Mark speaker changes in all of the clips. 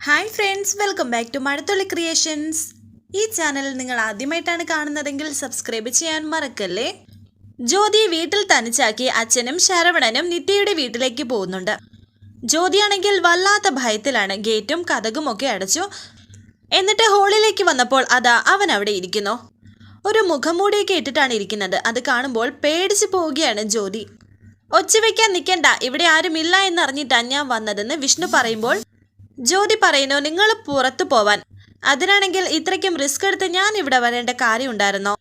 Speaker 1: Hi friends welcome back to Mazhathulli creations ഈ channel നിങ്ങൾ ആദ്യമായിട്ടാണ് കാണുന്നതെങ്കിൽ സബ്സ്ക്രൈബ് ചെയ്യാൻ മറക്കല്ലേ? ജ്യോതിയെ വീട്ടിൽ തനിച്ചാക്കി അച്ഛനും ശരവണനും നിത്യയുടെ വീട്ടിലേക്ക് പോകുന്നുണ്ട്. ജ്യോതിയാണെങ്കിൽ വല്ലാത്ത ഭയത്തിലാണ് ഗേറ്റും കഥകും ഒക്കെ അടച്ചു. എന്നിട്ട് ഹോളിലേക്ക് വന്നപ്പോൾ അതാ അവൻ അവിടെ ഇരിക്കുന്നു. ഒരു മുഖംമൂടിയൊക്കെ ഇട്ടിട്ടാണ് ഇരിക്കുന്നത്. അത് കാണുമ്പോൾ പേടിച്ചു പോവുകയാണ് ജ്യോതി. ഒച്ച വയ്ക്കാൻ നിൽക്കണ്ട ഇവിടെ ആരുമില്ല എന്നറിഞ്ഞിട്ടാണ് ഞാൻ വന്നതെന്ന് വിഷ്ണു പറയുമ്പോൾ ജ്യോതി പറയുന്നു നിങ്ങൾ പുറത്തു പോവാൻ. അതിനാണെങ്കിൽ ഇത്രയ്ക്കും റിസ്ക് എടുത്ത് ഞാൻ ഇവിടെ വരേണ്ട കാര്യമുണ്ടായിരുന്നോ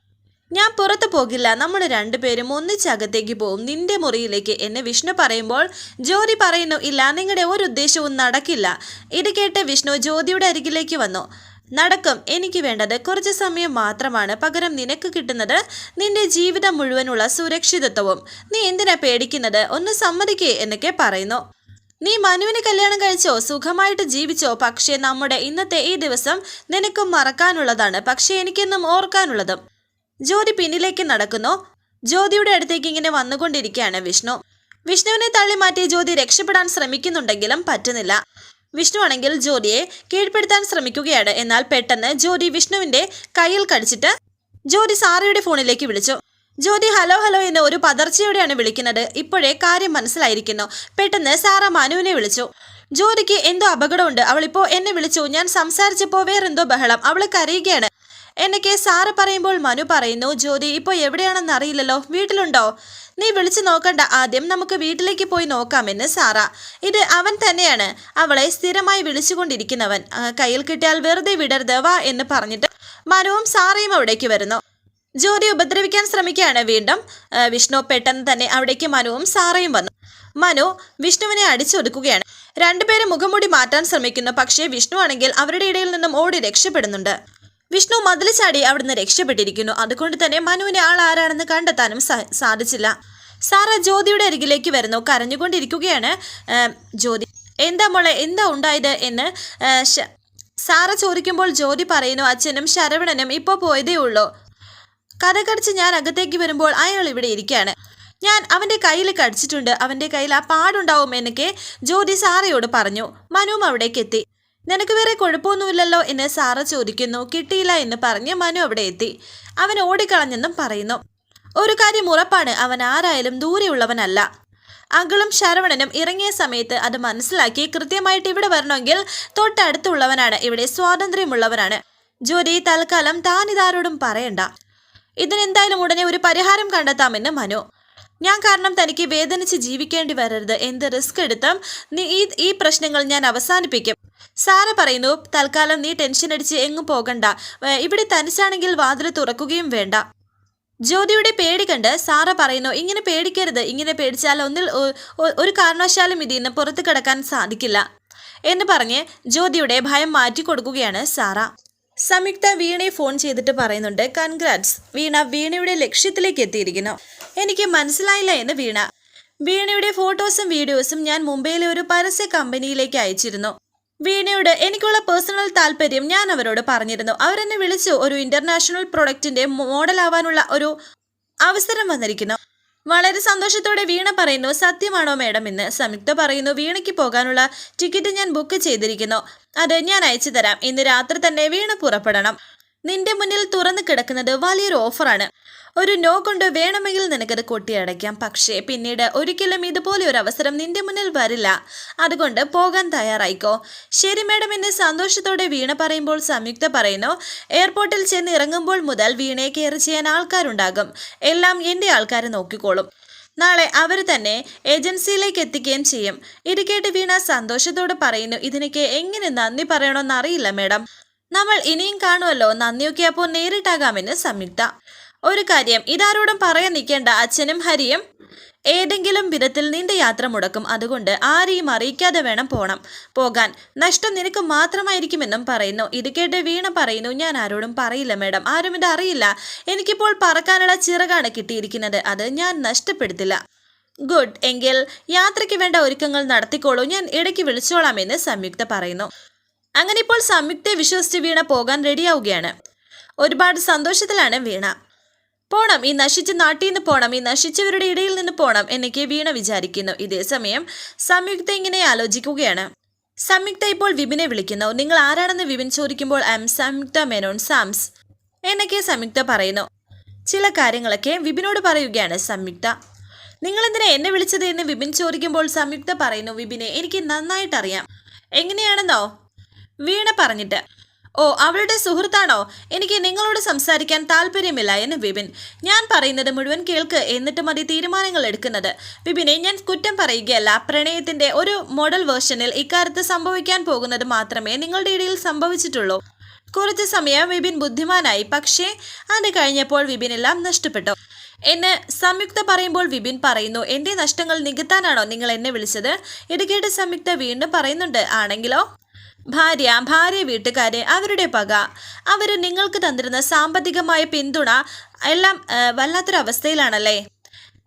Speaker 1: ഞാൻ പുറത്തു പോകില്ല. നമ്മൾ രണ്ടുപേരും ഒന്നിച്ചകത്തേക്ക് പോവും നിന്റെ മുറിയിലേക്ക്. എന്നെ വിഷ്ണു പറയുമ്പോൾ ജ്യോതി പറയുന്നു ഇല്ല നിങ്ങളുടെ ഒരു ഉദ്ദേശവും നടക്കില്ല. ഇത് കേട്ട് വിഷ്ണു ജ്യോതിയുടെ അരികിലേക്ക് വന്നു. നടക്കും. എനിക്ക് വേണ്ടത് കുറച്ച് സമയം മാത്രമാണ്. പകരം നിനക്ക് കിട്ടുന്നത് നിന്റെ ജീവിതം മുഴുവനുള്ള സുരക്ഷിതത്വവും. നീ എന്തിനാ പേടിക്കുന്നത്? ഒന്ന് സമ്മതിക്കേ എന്നൊക്കെ പറയുന്നു. നീ മനുവിന് കല്യാണം കഴിച്ചോ? സുഖമായിട്ട് ജീവിച്ചോ? പക്ഷേ നമ്മുടെ ഇന്നത്തെ ഈ ദിവസം നിനക്കും മറക്കാനുള്ളതാണ്. പക്ഷേ എനിക്കെന്നും ഓർക്കാനുള്ളതും. ജ്യോതി പിന്നിലേക്ക് നടക്കുന്നു. ജ്യോതിയുടെ അടുത്തേക്ക് ഇങ്ങനെ വന്നുകൊണ്ടിരിക്കുകയാണ് വിഷ്ണു. വിഷ്ണുവിനെ തള്ളി മാറ്റി ജ്യോതി രക്ഷപ്പെടാൻ ശ്രമിക്കുന്നുണ്ടെങ്കിലും പറ്റുന്നില്ല. വിഷ്ണു ആണെങ്കിൽ ജ്യോതിയെ കീഴ്പ്പെടുത്താൻ ശ്രമിക്കുകയാണ്. എന്നാൽ പെട്ടെന്ന് ജ്യോതി വിഷ്ണുവിന്റെ കയ്യിൽ കടിച്ചിട്ട് ജ്യോതി സാറയുടെ ഫോണിലേക്ക് വിളിച്ചു. ജ്യോതി ഹലോ ഹലോ എന്ന് ഒരു പതർച്ചയോടെയാണ് വിളിക്കുന്നത്. ഇപ്പോഴേ കാര്യം മനസ്സിലായിരിക്കുന്നു. പെട്ടെന്ന് സാറ മനുവിനെ വിളിച്ചു. ജ്യോതിക്ക് എന്തോ അപകടമുണ്ട്. അവളിപ്പോ എന്നെ വിളിച്ചു. ഞാൻ സംസാരിച്ചപ്പോ വേറെന്തോ ബഹളം. അവൾ കരയുകയാണ്. എന്നൊക്കെ സാറ് പറയുമ്പോൾ മനു പറയുന്നു ജ്യോതി ഇപ്പോൾ എവിടെയാണെന്ന് അറിയില്ലല്ലോ. വീട്ടിലുണ്ടോ? നീ വിളിച്ചു നോക്കണ്ട. ആദ്യം നമുക്ക് വീട്ടിലേക്ക് പോയി നോക്കാമെന്ന് സാറ. ഇത് അവൻ തന്നെയാണ്. അവളെ സ്ഥിരമായി വിളിച്ചുകൊണ്ടിരിക്കുന്നവൻ. കയ്യിൽ കിട്ടിയാൽ വെറുതെ വിടരുത്. വാ എന്ന് പറഞ്ഞിട്ട് മനുവും സാറയും അവിടേക്ക് വരുന്നു. ജ്യോതി ഉപദ്രവിക്കാൻ ശ്രമിക്കുകയാണ് വീണ്ടും. വിഷ്ണു പെട്ടെന്ന് തന്നെ അവിടേക്ക് മനുവും സാറയും വന്നു. മനു വിഷ്ണുവിനെ അടിച്ചൊതുക്കുകയാണ്. രണ്ടുപേരും മുഖംമൂടി മാറ്റാൻ ശ്രമിക്കുന്നു. പക്ഷേ വിഷ്ണു ആണെങ്കിൽ അവരുടെ ഇടയിൽ നിന്നും ഓടി രക്ഷപ്പെടുന്നുണ്ട്. വിഷ്ണു മതിൽ ചാടി അവിടുന്ന് രക്ഷപ്പെട്ടിരിക്കുന്നു. അതുകൊണ്ട് തന്നെ മനുവിനെ ആൾ ആരാണെന്ന് കണ്ടെത്താനും സാധിച്ചില്ല. സാറ ജ്യോതിയുടെ അരികിലേക്ക് വരുന്നു. കരഞ്ഞുകൊണ്ടിരിക്കുകയാണ് ജ്യോതി. എന്താ മോളെ എന്താ ഉണ്ടായത് എന്ന് സാറ ചോദിക്കുമ്പോൾ ജ്യോതി പറയുന്നു അച്ഛനും ശരവണനും ഇപ്പോൾ പോയതേ ഉള്ളൂ. കഥ കടിച്ച് ഞാൻ അകത്തേക്ക് വരുമ്പോൾ അയാൾ ഇവിടെ ഇരിക്കുകയാണ്. ഞാൻ അവന്റെ കയ്യിൽ കടിച്ചിട്ടുണ്ട്. അവന്റെ കയ്യിൽ ആ പാടുണ്ടാവും എന്നൊക്കെ ജ്യോതി സാറയോട് പറഞ്ഞു. മനുവും അവിടേക്ക് എത്തി. നിനക്ക് വേറെ കുഴപ്പമൊന്നുമില്ലല്ലോ എന്ന് സാറ ചോദിക്കുന്നു. കിട്ടിയില്ല എന്ന് പറഞ്ഞ് മനു അവിടെ എത്തി. അവൻ ഓടിക്കളഞ്ഞെന്നും പറയുന്നു. ഒരു കാര്യം ഉറപ്പാണ്. അവൻ ആരായാലും ദൂരെയുള്ളവനല്ല. അകളും ശരവണനും ഇറങ്ങിയ സമയത്ത് അത് മനസ്സിലാക്കി കൃത്യമായിട്ട് ഇവിടെ വരണമെങ്കിൽ തൊട്ടടുത്തുള്ളവനാണ്. ഇവിടെ സ്വാതന്ത്ര്യമുള്ളവനാണ്. ജ്യോതി തൽക്കാലം താനിതാരോടും പറയണ്ട. ഇതിനെന്തായാലും ഉടനെ ഒരു പരിഹാരം കണ്ടെത്താമെന്ന് മനു. ഞാൻ കാരണം തനിക്ക് വേദനിച്ച് ജീവിക്കേണ്ടി വരരുത്. എന്ത് റിസ്ക് എടുത്തും നീ ഈ ഈ പ്രശ്നങ്ങൾ ഞാൻ അവസാനിപ്പിക്കും. സാറ പറയുന്നു തൽക്കാലം നീ ടെൻഷൻ അടിച്ച് എങ്ങും പോകണ്ട. ഇവിടെ തനിച്ചാണെങ്കിൽ വാതിൽ തുറക്കുകയും വേണ്ട. ജ്യോതിയുടെ പേടി കണ്ട് സാറ പറയുന്നു ഇങ്ങനെ പേടിക്കരുത്. ഇങ്ങനെ പേടിച്ചാൽ ഒന്നിൽ ഒരു കാരണവശാലും ഇതിൽ നിന്ന് പുറത്തു കിടക്കാൻ സാധിക്കില്ല. എന്ന് പറഞ്ഞ് ജ്യോതിയുടെ ഭയം മാറ്റി കൊടുക്കുകയാണ് സാറ. സംയുക്ത വീണയെ ഫോൺ ചെയ്തിട്ട് പറയുന്നുണ്ട് കൺഗ്രാറ്റ്സ്. വീണ വീണയുടെ ലക്ഷ്യത്തിലേക്ക് എത്തിയിരിക്കുന്നു. എനിക്ക് മനസ്സിലായില്ല എന്ന് വീണ. വീണയുടെ ഫോട്ടോസും വീഡിയോസും ഞാൻ മുംബൈയിലെ ഒരു പരസ്യ കമ്പനിയിലേക്ക് അയച്ചിരുന്നു. വീണയോട് എനിക്കുള്ള പേഴ്സണൽ താല്പര്യം ഞാൻ അവരോട് പറഞ്ഞിരുന്നു. അവരെന്നെ വിളിച്ചു ഒരു ഇന്റർനാഷണൽ പ്രൊഡക്റ്റിന്റെ മോഡൽ ആവാനുള്ള ഒരു അവസരം വന്നിരിക്കുന്നു. വളരെ സന്തോഷത്തോടെ വീണ പറയുന്നു സത്യമാണോ മേഡം? എന്ന് സംയുക്ത പറയുന്നു വീണയ്ക്ക് പോകാനുള്ള ടിക്കറ്റ് ഞാൻ ബുക്ക് ചെയ്തിരിക്കുന്നു. അത് ഞാൻ അയച്ചു തരാം ഇന്ന് രാത്രി തന്നെ വീണ പുറപ്പെടണം. നിന്റെ മുന്നിൽ തുറന്നു കിടക്കുന്നത് വലിയൊരു ഓഫറാണ്. ഒരു നോ കൊണ്ട് വേണമെങ്കിൽ നിനക്കത് കൊട്ടിയടയ്ക്കാം. പക്ഷേ പിന്നീട് ഒരിക്കലും ഇതുപോലെ ഒരു അവസരം നിന്റെ മുന്നിൽ വരില്ല. അതുകൊണ്ട് പോകാൻ തയ്യാറായിക്കോ. ശരി മാഡം എന്ന് സന്തോഷത്തോടെ വീണ പറയുമ്പോൾ സംയുക്ത പറയുന്നു എയർപോർട്ടിൽ ചെന്ന് ഇറങ്ങുമ്പോൾ മുതൽ വീണയെ കെയർ ചെയ്യാൻ ആൾക്കാരുണ്ടാകും. എല്ലാം എന്റെ ആൾക്കാർ നോക്കിക്കോളും. നാളെ അവർ തന്നെ ഏജൻസിയിലേക്ക് എത്തിക്കുകയും ചെയ്യും. ഇത് കേട്ട് വീണ സന്തോഷത്തോടെ പറയുന്നു ഇതിനൊക്കെ എങ്ങനെ നന്ദി പറയണമെന്ന് അറിയില്ല മേഡം. നമ്മൾ ഇനിയും കാണുമല്ലോ. നന്ദിയൊക്കെ അപ്പോൾ നേരിട്ടാകാമെന്ന് സംയുക്ത. ഒരു കാര്യം ഇതാരോടും പറയാൻ നിൽക്കേണ്ട അച്ഛനും ഹരിയും ഏതെങ്കിലും വിധത്തിൽ നിന്റെ യാത്ര മുടക്കും. അതുകൊണ്ട് ആരെയും അറിയിക്കാതെ വേണം പോണം. പോകാൻ. നഷ്ടം നിനക്ക് മാത്രമായിരിക്കുമെന്നും പറയുന്നു. ഇത് കേട്ട് വീണ പറയുന്നു ഞാൻ ആരോടും പറയില്ല മേഡം. ആരും ഇത് അറിയില്ല. എനിക്കിപ്പോൾ പറക്കാനുള്ള ചിറകാണ് കിട്ടിയിരിക്കുന്നത്. അത് ഞാൻ നഷ്ടപ്പെടുത്തില്ല. ഗുഡ്. എങ്കിൽ യാത്രയ്ക്ക് വേണ്ട ഒരുക്കങ്ങൾ നടത്തിക്കോളൂ. ഞാൻ ഇടയ്ക്ക് വിളിച്ചോളാമെന്ന് സംയുക്ത പറയുന്നു. അങ്ങനെ ഇപ്പോൾ സംയുക്തയെ വിശ്വസിച്ച് വീണ പോകാൻ റെഡിയാവുകയാണ് ഒരുപാട് സന്തോഷത്തിലാണ് വീണ. പോണം. ഈ നശിച്ച നാട്ടിൽ നിന്ന് പോണം. ഈ നശിച്ചവരുടെ ഇടയിൽ നിന്ന് പോണം എന്നൊക്കെ വീണ വിചാരിക്കുന്നു. ഇതേ സമയം സംയുക്ത ഇങ്ങനെ ആലോചിക്കുകയാണ്. സംയുക്ത ഇപ്പോൾ വിപിനെ വിളിക്കുന്നു. നിങ്ങൾ ആരാണെന്ന് വിപിൻ ചോദിക്കുമ്പോൾ ഐ എം സംയുക്ത മെനോൺ സാംസ് എന്നൊക്കെ സംയുക്ത പറയുന്നു. ചില കാര്യങ്ങളൊക്കെ വിപിനോട് പറയുകയാണ് സംയുക്ത. നിങ്ങൾ എന്തിനാ എന്നെ വിളിച്ചത് എന്ന് വിപിൻ ചോദിക്കുമ്പോൾ സംയുക്ത പറയുന്നു വിപിനെ എനിക്ക് നന്നായിട്ടറിയാം. എങ്ങനെയാണെന്നോ? വീണ പറഞ്ഞിട്ട്. ഓ അവളുടെ സുഹൃത്താണോ? എനിക്ക് നിങ്ങളോട് സംസാരിക്കാൻ താല്പര്യമില്ല എന്ന് വിപിൻ. ഞാൻ പറയുന്നത് മുഴുവൻ കേൾക്ക് എന്നിട്ട് മതി തീരുമാനങ്ങൾ എടുക്കുന്നത്. വിപിനെ ഞാൻ കുറ്റം പറയുകയല്ല. പ്രണയത്തിന്റെ ഒരു മോഡൽ വേർഷനിൽ ഇക്കാര്യത്ത് സംഭവിക്കാൻ പോകുന്നത് മാത്രമേ നിങ്ങളുടെ ഇടയിൽ സംഭവിച്ചിട്ടുള്ളൂ. കുറച്ച് സമയം വിപിൻ ബുദ്ധിമാനായി. പക്ഷേ അത് കഴിഞ്ഞപ്പോൾ വിപിനെല്ലാം നഷ്ടപ്പെട്ടു. എന്ന് സംയുക്ത പറയുമ്പോൾ വിപിൻ പറയുന്നു എന്റെ നഷ്ടങ്ങൾ നികത്താനാണോ നിങ്ങൾ എന്നെ വിളിച്ചത്? ഇത് സംയുക്ത വീണ്ടും പറയുന്നുണ്ട് ആണെങ്കിലോ? ഭാര്യ ഭാര്യ വീട്ടുകാരെ അവരുടെ പക. അവർ നിങ്ങൾക്ക് തന്നിരുന്ന സാമ്പത്തികമായ പിന്തുണ എല്ലാം വല്ലാത്തൊരവസ്ഥയിലാണല്ലേ?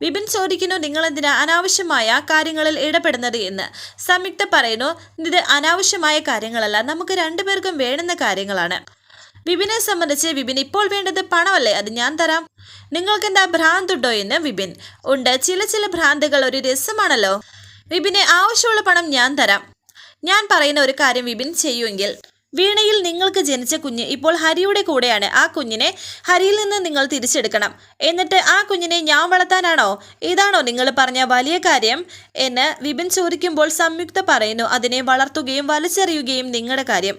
Speaker 1: വിപിൻ ചോദിക്കുന്നു നിങ്ങൾ എന്തിനാ അനാവശ്യമായ കാര്യങ്ങളിൽ ഇടപെടുന്നത് എന്ന്? സംയുക്ത പറയുന്നു ഇത് അനാവശ്യമായ കാര്യങ്ങളല്ല നമുക്ക് രണ്ടുപേർക്കും വേണ്ടുന്ന കാര്യങ്ങളാണ്. വിപിനെ സംബന്ധിച്ച് വിപിൻ ഇപ്പോൾ വേണ്ടത് പണമല്ലേ? അത് ഞാൻ തരാം. നിങ്ങൾക്ക് എന്താ ഭ്രാന്തുണ്ടോ എന്ന്? വിപിൻ. ഉണ്ട്. ചില ചില ഭ്രാന്തുകൾ ഒരു രസമാണല്ലോ. വിപിനെ ആവശ്യമുള്ള പണം ഞാൻ തരാം. ഞാൻ പറയുന്ന ഒരു കാര്യം വിപിൻ ചെയ്യുമെങ്കിൽ വീണയിൽ നിങ്ങൾക്ക് ജനിച്ച കുഞ്ഞ് ഇപ്പോൾ ഹരിയുടെ കൂടെയാണ്. ആ കുഞ്ഞിനെ ഹരിയിൽ നിന്ന് നിങ്ങൾ തിരിച്ചെടുക്കണം. എന്നിട്ട് ആ കുഞ്ഞിനെ ഞാൻ വളർത്താനാണോ? ഇതാണോ നിങ്ങൾ പറഞ്ഞ വലിയ കാര്യം എന്ന് വിപിൻ ചോദിക്കുമ്പോൾ സംയുക്ത പറയുന്നു അതിനെ വളർത്തുകയും വലിച്ചെറിയുകയും നിങ്ങളുടെ കാര്യം.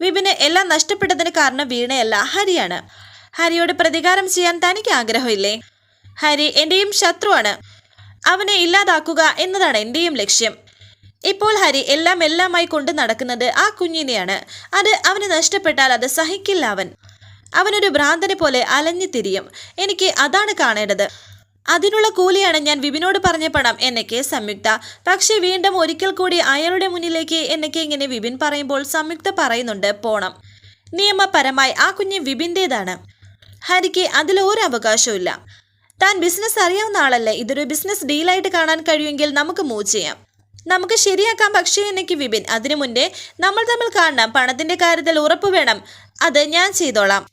Speaker 1: വിപിന് എല്ലാം നഷ്ടപ്പെട്ടതിന് കാരണം വീണയല്ല ഹരിയാണ്. ഹരിയോട് പ്രതികാരം ചെയ്യാൻ തനിക്ക് ആഗ്രഹമില്ലേ? ഹരി എന്റെയും ശത്രുവാണ്. അവനെ ഇല്ലാതാക്കുക എന്നതാണ് എന്റെയും ലക്ഷ്യം. ഇപ്പോൾ ഹരി എല്ലാം എല്ലാമായി കൊണ്ട് നടക്കുന്നത് ആ കുഞ്ഞിനെയാണ്. അത് അവന് നഷ്ടപ്പെട്ടാൽ അത് സഹിക്കില്ല അവൻ. അവനൊരു ഭ്രാന്തനെ പോലെ അലഞ്ഞു തിരിയും. എനിക്ക് അതാണ് കാണേണ്ടത്. അതിനുള്ള കൂലിയാണ് ഞാൻ വിപിനോട് പറഞ്ഞ പണം എന്നൊക്കെ സംയുക്ത. പക്ഷേ വീണ്ടും ഒരിക്കൽ കൂടി അയാളുടെ മുന്നിലേക്ക് എന്നൊക്കെ ഇങ്ങനെ വിപിൻ പറയുമ്പോൾ സംയുക്ത പറയുന്നുണ്ട് പോണം. നിയമപരമായി ആ കുഞ്ഞ് വിപിന്റേതാണ്. ഹരിക്ക് അതിൽ ഒരു അവകാശവും താൻ ബിസിനസ് അറിയാവുന്ന ആളല്ലേ? ഇതൊരു ബിസിനസ് ഡീലായിട്ട് കാണാൻ കഴിയുമെങ്കിൽ നമുക്ക് മൂവ് ചെയ്യാം. നമുക്ക് ശരിയാക്കാം. പക്ഷേ എനിക്ക് വിപിൻ അതിനു മുന്നേ നമ്മൾ തമ്മിൽ കാണണം. പണത്തിന്റെ കാര്യത്തിൽ ഉറപ്പ് വേണം. അത് ഞാൻ ചെയ്തോളാം.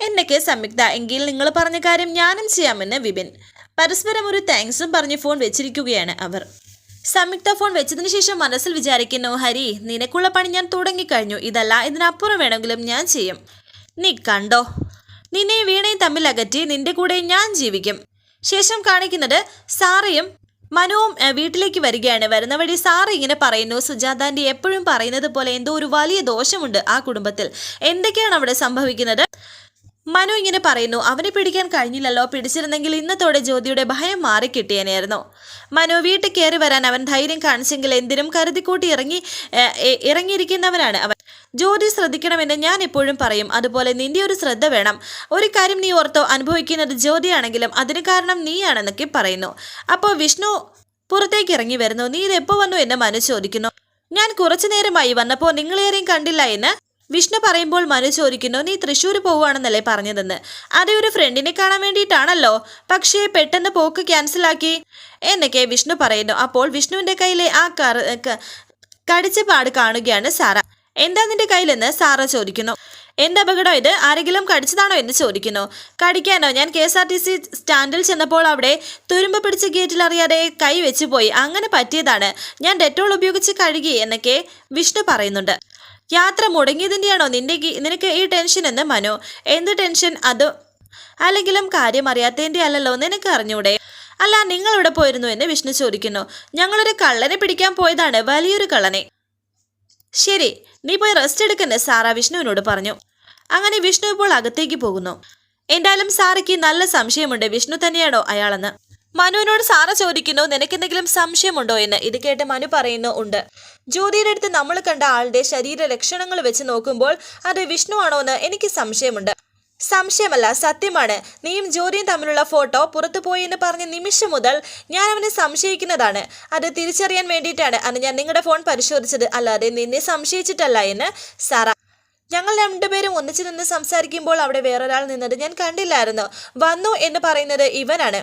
Speaker 1: എന്നൊക്കെ സംയുക്ത എങ്കിൽ നിങ്ങൾ പറഞ്ഞ കാര്യം ഞാനും ചെയ്യാമെന്ന് വിപിൻ. പരസ്പരം ഒരു താങ്ക്സും പറഞ്ഞ് ഫോൺ വെച്ചിരിക്കുകയാണ് അവർ. സംയുക്ത ഫോൺ വെച്ചതിന് ശേഷം മനസ്സിൽ വിചാരിക്കുന്നു ഹരി നിനക്കുള്ള പണി ഞാൻ തുടങ്ങിക്കഴിഞ്ഞു. ഇതല്ല ഇതിനപ്പുറം വേണമെങ്കിലും ഞാൻ ചെയ്യും. നീ കണ്ടോ? നിന്നെ വീണയും തമ്മിൽ അകറ്റി നിന്റെ കൂടെ ഞാൻ ജീവിക്കും. ശേഷം കാണിക്കുന്നത് സാറയും മനുവും വീട്ടിലേക്ക് വരികയാണ്. വരുന്ന വഴി സാറ് ഇങ്ങനെ പറയുന്നു സുജാതാന്റെ എപ്പോഴും പറയുന്നത് പോലെ എന്തോ ഒരു വലിയ ദോഷമുണ്ട് ആ കുടുംബത്തിൽ. എന്തൊക്കെയാണ് അവിടെ സംഭവിക്കുന്നത്? മനു ഇങ്ങനെ പറയുന്നു അവനെ പിടിക്കാൻ കഴിഞ്ഞില്ലല്ലോ. പിടിച്ചിരുന്നെങ്കിൽ ഇന്നത്തോടെ ജ്യോതിയുടെ ഭയം മാറി കിട്ടിയനായിരുന്നു മനു വീട്ടിൽ കയറി വരാൻ അവൻ ധൈര്യം കാണിച്ചെങ്കിൽ എന്തിനും കരുതിക്കൂട്ടി ഇറങ്ങി ഇറങ്ങിയിരിക്കുന്നവനാണ് അവൻ. ജ്യോതി ശ്രദ്ധിക്കണമെന്ന് ഞാൻ എപ്പോഴും പറയും. അതുപോലെ നിന്റെ ഒരു ശ്രദ്ധ വേണം. ഒരു കാര്യം നീ ഓർത്തോ അനുഭവിക്കുന്നത് ജ്യോതിയാണെങ്കിലും അതിന് കാരണം നീയാണെന്നൊക്കെ പറയുന്നു. അപ്പോൾ വിഷ്ണു പുറത്തേക്ക് ഇറങ്ങി വരുന്നു. നീ ഇത് എപ്പോൾ വന്നു? എന്ന് മനു ചോദിക്കുന്നു. ഞാൻ കുറച്ചു നേരമായി വന്നപ്പോൾ നിങ്ങളേറെയും കണ്ടില്ല എന്ന് വിഷ്ണു പറയുമ്പോൾ മനു ചോദിക്കുന്നു നീ തൃശ്ശൂർ പോവുകയാണെന്നല്ലേ പറഞ്ഞതെന്ന്? അതേ ഒരു ഫ്രണ്ടിനെ കാണാൻ വേണ്ടിയിട്ടാണല്ലോ. പക്ഷേ പെട്ടെന്ന് പോക്ക് ക്യാൻസലാക്കി എന്നൊക്കെ വിഷ്ണു പറയുന്നു. അപ്പോൾ വിഷ്ണുവിന്റെ കയ്യിലെ ആ കറ കടിച്ച പാട് കാണുകയാണ് സാറ. എന്താ നിന്റെ കയ്യിലെന്ന്? സാറ ചോദിക്കുന്നു. എന്ത് അപകടം ഇത്? ആരെങ്കിലും കടിച്ചതാണോ? എന്ന് ചോദിക്കുന്നു. കടിക്കാനോ? ഞാൻ K S R T C സ്റ്റാൻഡിൽ ചെന്നപ്പോൾ അവിടെ തുരുമ്പ് പിടിച്ച ഗേറ്റിൽ അറിയാതെ കൈ വെച്ച് പോയി. അങ്ങനെ പറ്റിയതാണ്. ഞാൻ ഡെറ്റോൾ ഉപയോഗിച്ച് കഴുകി എന്നൊക്കെ വിഷ്ണു പറയുന്നുണ്ട്. യാത്ര മുടങ്ങിയതിന്റെയാണോ നിന്റെ നിനക്ക് ഈ ടെൻഷൻ എന്ന് മനു? എന്ത് ടെൻഷൻ അത് അല്ലെങ്കിലും കാര്യം അറിയാത്തതിന്റെ അല്ലല്ലോ നിനക്ക് അറിഞ്ഞൂടെ? അല്ല നിങ്ങൾ ഇവിടെ പോയിരുന്നു എന്ന് വിഷ്ണു ചോദിക്കുന്നു. ഞങ്ങളൊരു കള്ളനെ പിടിക്കാൻ പോയതാണ് വലിയൊരു കള്ളനെ. ശരി നീ പോയി റെസ്റ്റ് എടുക്കണ്ടേ സാറ വിഷ്ണുവിനോട് പറഞ്ഞു. അങ്ങനെ വിഷ്ണു ഇപ്പോൾ അകത്തേക്ക് പോകുന്നു. എന്തായാലും സാറയ്ക്ക് നല്ല സംശയമുണ്ട് വിഷ്ണു തന്നെയാണോ അയാളെന്ന്. മനുവിനോട് സാറ ചോദിക്കുന്നു നിനക്കെന്തെങ്കിലും സംശയമുണ്ടോ? എന്ന്. ഇത് കേട്ട് മനു പറയുന്നു ഉണ്ട്. ജ്യോതിയുടെ അടുത്ത് നമ്മൾ കണ്ട ആളുടെ ശരീര ലക്ഷണങ്ങൾ വെച്ച് നോക്കുമ്പോൾ അത് വിഷ്ണു ആണോ എന്ന് എനിക്ക് സംശയമുണ്ട്. സംശയമല്ല സത്യമാണ്. നീയും ജ്യോതിയും തമ്മിലുള്ള ഫോട്ടോ പുറത്തു പോയി എന്ന് പറഞ്ഞ നിമിഷം മുതൽ ഞാൻ അവനെ സംശയിക്കുന്നതാണ്. അത് തിരിച്ചറിയാൻ വേണ്ടിയിട്ടാണ് അന്ന് ഞാൻ നിങ്ങളുടെ ഫോൺ പരിശോധിച്ചത്. അല്ലാതെ നിന്നെ സംശയിച്ചിട്ടല്ല എന്ന് സാറ. ഞങ്ങൾ രണ്ടുപേരും ഒന്നിച്ചു നിന്ന് സംസാരിക്കുമ്പോൾ അവിടെ വേറൊരാൾ നിന്നത് ഞാൻ കണ്ടില്ലായിരുന്നു. വന്നു എന്ന് പറയുന്നത് ഇവനാണ്.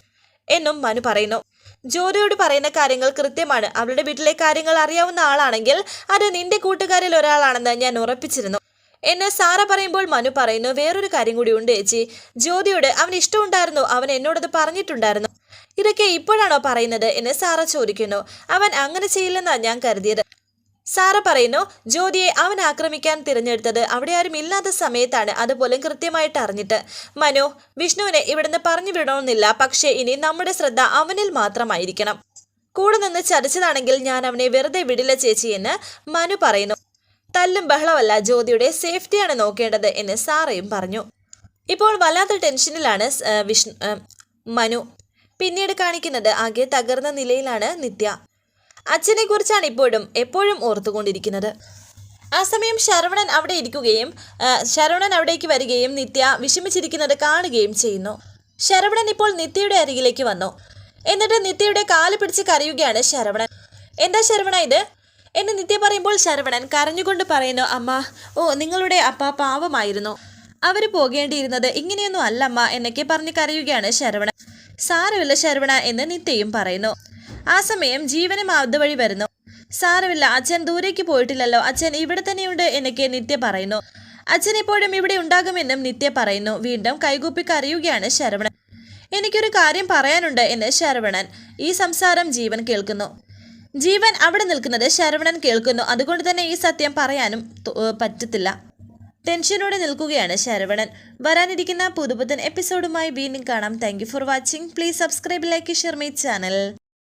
Speaker 1: എന്നും മനു പറയുന്നു. ജ്യോതിയോട് പറയുന്ന കാര്യങ്ങൾ കൃത്യമാണ്. അവളുടെ വീട്ടിലെ കാര്യങ്ങൾ അറിയാവുന്ന ആളാണെങ്കിൽ അത് നിന്റെ കൂട്ടുകാരിൽ ഒരാളാണെന്ന് ഞാൻ ഉറപ്പിച്ചിരുന്നു. എന്നെ സാറ പറയുമ്പോൾ മനു പറയുന്നു വേറൊരു കാര്യം കൂടി ഉണ്ട് ചേച്ചി. ജ്യോതിയോട് അവൻ ഇഷ്ടമുണ്ടായിരുന്നു. അവൻ എന്നോടത് പറഞ്ഞിട്ടുണ്ടായിരുന്നു. ഇതൊക്കെ ഇപ്പോഴാണോ പറയുന്നത്? എന്ന് സാറ ചോദിക്കുന്നു. അവൻ അങ്ങനെ ചെയ്യില്ലെന്നാണ് ഞാൻ കരുതിയത്. സാറ പറയുന്നു ജ്യോതിയെ അവൻ ആക്രമിക്കാൻ തിരഞ്ഞെടുത്തത് അവിടെ ആരും ഇല്ലാത്ത സമയത്താണ്. അതുപോലും കൃത്യമായിട്ട് അറിഞ്ഞിട്ട്. മനു വിഷ്ണുവിനെ ഇവിടുന്ന് പറഞ്ഞു വിടണമെന്നില്ല. പക്ഷേ ഇനി നമ്മുടെ ശ്രദ്ധ അവനിൽ മാത്രമായിരിക്കണം. കൂടെ നിന്ന് ചതിച്ചതാണെങ്കിൽ ഞാൻ അവനെ വെറുതെ വിടില്ല ചേച്ചി എന്ന് മനു പറയുന്നു. തല്ലും ബഹളമല്ല ജ്യോതിയുടെ സേഫ്റ്റിയാണ് നോക്കേണ്ടത് എന്ന് സാറയും പറഞ്ഞു. ഇപ്പോൾ വല്ലാത്ത ടെൻഷനിലാണ് വിഷ്ണു മനു. പിന്നീട് കാണിക്കുന്നത് ആകെ തകർന്ന നിലയിലാണ് നിത്യ. അച്ഛനെ കുറിച്ചാണ് ഇപ്പോഴും എപ്പോഴും ഓർത്തുകൊണ്ടിരിക്കുന്നത്. ആ സമയം ശരവണൻ അവിടെ ഇരിക്കുകയും ശരവണൻ അവിടേക്ക് വരികയും നിത്യ വിഷമിച്ചിരിക്കുന്നത് കാണുകയും ചെയ്യുന്നു. ശരവണൻ ഇപ്പോൾ നിത്യയുടെ അരികിലേക്ക് വന്നു. എന്നിട്ട് നിത്യയുടെ കാൽ പിടിച്ച് കരയുകയാണ് ശരവണൻ. എന്താ ശരവണ ഇത്? എന്ന് നിത്യ പറയുമ്പോൾ ശരവണൻ കരഞ്ഞുകൊണ്ട് പറയുന്നു അമ്മ ഓ നിങ്ങളുടെ അപ്പ പാവമായിരുന്നു. അവർ പോകേണ്ടിയിരുന്നത് ഇങ്ങനെയൊന്നും അല്ലമ്മ എന്നൊക്കെ പറഞ്ഞ് കരയുകയാണ് ശരവണൻ. സാരമില്ല ശരവണ എന്ന് നിത്യയും പറയുന്നു. ആ സമയം ജീവനും അതുവഴി വരുന്നു. സാരമില്ല അച്ഛൻ ദൂരേക്ക് പോയിട്ടില്ലല്ലോ. അച്ഛൻ ഇവിടെ തന്നെയുണ്ട് എന്നൊക്കെ നിത്യ പറയുന്നു. അച്ഛൻ ഇപ്പോഴും ഇവിടെ ഉണ്ടാകുമെന്നും നിത്യ പറയുന്നു. വീണ്ടും കൈകൂപ്പി കരയുകയാണ് ശരവണൻ. എനിക്കൊരു കാര്യം പറയാനുണ്ട് എന്ന് ശരവണൻ ഈ സംസാരം ജീവൻ കേൾക്കുന്നു. ജീവൻ അവിടെ നിൽക്കുന്നത് ശരവണൻ കേൾക്കുന്നു. അതുകൊണ്ട് തന്നെ ഈ സത്യം പറയാനും പറ്റത്തില്ല. ടെൻഷനോടെ നിൽക്കുകയാണ് ശരവണൻ. വരാനിരിക്കുന്ന പുതുപുത്തൻ എപ്പിസോഡുമായി വീണ്ടും കാണാം. Thank for watching please subscribe like share my channel